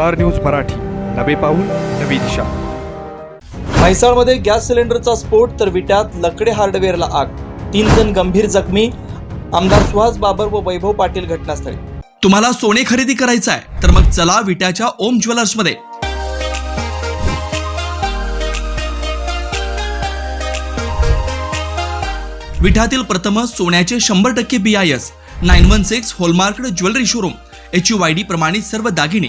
Star news Marathi. नवे पाऊल नवी दिशा. म्हैसाळमध्ये गॅस सिलेंडरचा स्फोट तर विट्यात लकडे हार्डवेअरला आग. तीन जण गंभीर जखमी. आमदार सुहास बाबर व वैभव पाटील घटनास्थळी. तुम्हाला सोने खरेदी करायचं आहे तर मग चला विट्याच्या ओम ज्वेलर्समध्ये. विठ्यातील प्रथम सोन्याचे शंभर टक्के B I S nine one six hallmark jewellery showroom H U I D प्रमाणित सर्व दागिने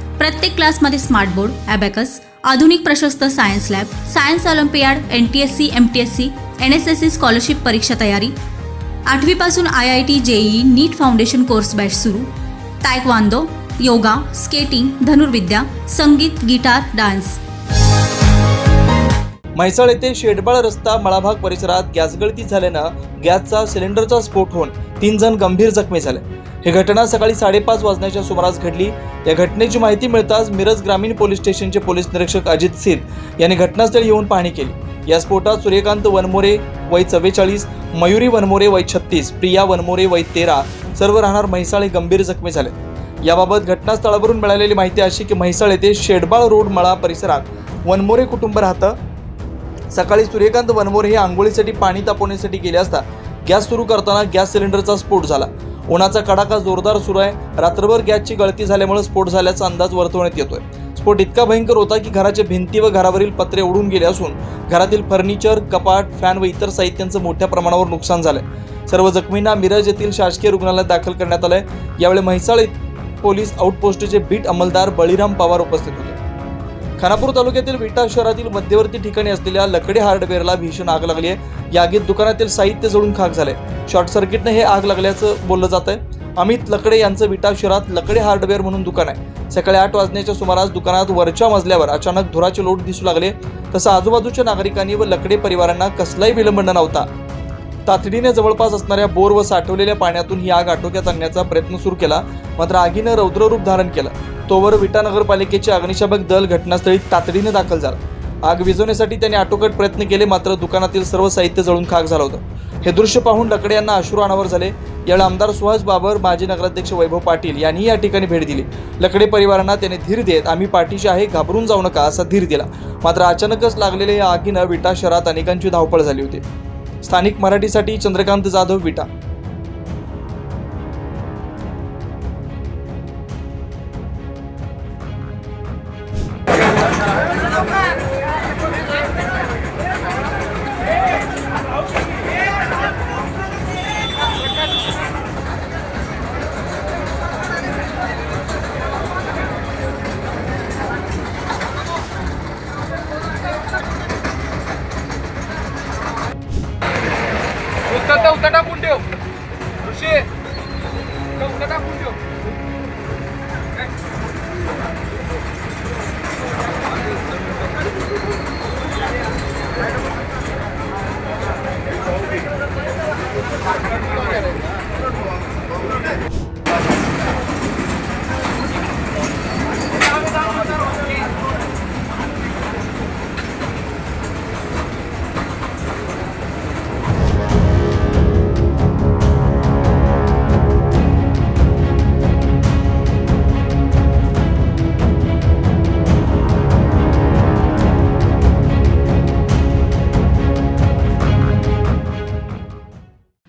प्रत्येक क्लासमध्ये स्मार्ट बोर्ड ॲबॅकस आधुनिक प्रशस्त science lab science olympiad N T S C M T S C N S S C scholarship परीक्षा तयारी. आठवीपासून I I T JEE NEET foundation course batch सुरू. तायक्वांदो योगा स्केटिंग धनुर्विद्या संगीत गिटार डान्स म्हैसाळ येथे शेडबाळ रस्ता मळाभाग परिसरात गॅस गळती झाल्यानं गॅसचा सिलेंडरचा स्फोट होऊन तीन जण गंभीर जखमी झाले. ही घटना सकाळी साडेपाच वाजण्याच्या सुमारास घडली. या घटनेची माहिती मिळताच मिरज ग्रामीण पोलीस स्टेशनचे पोलीस निरीक्षक अजित सिद्ध यांनी घटनास्थळी येऊन पाहणी केली. या स्फोटात सूर्यकांत वनमोरे वय चव्वेचाळीस मयुरी वनमोरे वय छत्तीस प्रिया वनमोरे वय तेरा सर्व राहणार म्हैसाळ हे गंभीर जखमी झाले. याबाबत घटनास्थळावरून मिळालेली माहिती अशी की म्हैसाळ येथे शेडबाळ रोड मळा परिसरात वनमोरे कुटुंब राहतं. सकाळी सूर्यकांत वनमोरे हे आंघोळीसाठी पाणी तापवण्यासाठी गेले असता गॅस सुरू करताना गॅस सिलेंडरचा स्फोट झाला. उन्हाचा कडाका जोरदार सुरू आहे. रात्रभर गॅसची गळती झाल्यामुळे स्फोट झाल्याचा अंदाज वर्तवण्यात येतोय. स्फोट इतका भयंकर होता की घराच्या भिंती व घरावरील पत्रे उडून गेले असून घरातील फर्निचर कपाट फॅन व इतर साहित्यांचं मोठ्या प्रमाणावर नुकसान झालंय. सर्व जखमींना मिरज येथील शासकीय रुग्णालयात दाखल करण्यात आलंय. यावेळी म्हैसाळ पोलीस आउटपोस्टचे बीट अंमलदार बळीराम पवार उपस्थित होते. खानापूर तालुक्यातील विटा शहरातील मध्यवर्ती ठिकाणी असलेल्या लकडी हार्डवेअरला भीषण आग लागली आहे. या आगीत दुकानातील साहित्य जळून खाक झाले. शॉर्ट सर्किटने हे आग लागल्याचं बोललं जात आहे अमित लकडे यांचं विटा शहरात लकडे हार्डवेअर म्हणून दुकान आहे. सकाळी आठ वाजण्याच्या सुमारास दुकानात वरच्या मजल्यावर अचानक धुराचे लोट दिसू लागले. तसं आजूबाजूच्या नागरिकांनी व लकडे परिवारांना कसलाही विलंब नव्हता तातडीने जवळपास असणाऱ्या बोर व साठवलेल्या पाण्यातून ही आग आटोक्यात आणण्याचा प्रयत्न सुरू केला मात्र आगीनं रौद्ररूप धारण केलं. तोवर विटा नगरपालिकेचे अग्निशामक दल घटनास्थळी तातडीने दाखल झालं. आग विझवण्यासाठी त्यांनी आटोकट प्रयत्न केले मात्र दुकानातील सर्व साहित्य जळून खाक झालं होतं. हे दृश्य पाहून लकडे यांना अश्रू अनावर झाले. यावेळी आमदार सुहास बाबर माजी नगराध्यक्ष वैभव पाटील यांनी या ठिकाणी भेट दिली. लकडे परिवारांना त्याने धीर देत आम्ही पाठीशी आहे घाबरून जाऊ नका असा धीर दिला. मात्र अचानकच लागलेल्या या आगीनं विटा शहरात अनेकांची धावपळ झाली होती. स्थानिक मराठीसाठी चंद्रकांत जाधव विटा उतर उतर टाकून ठेव. ऋषी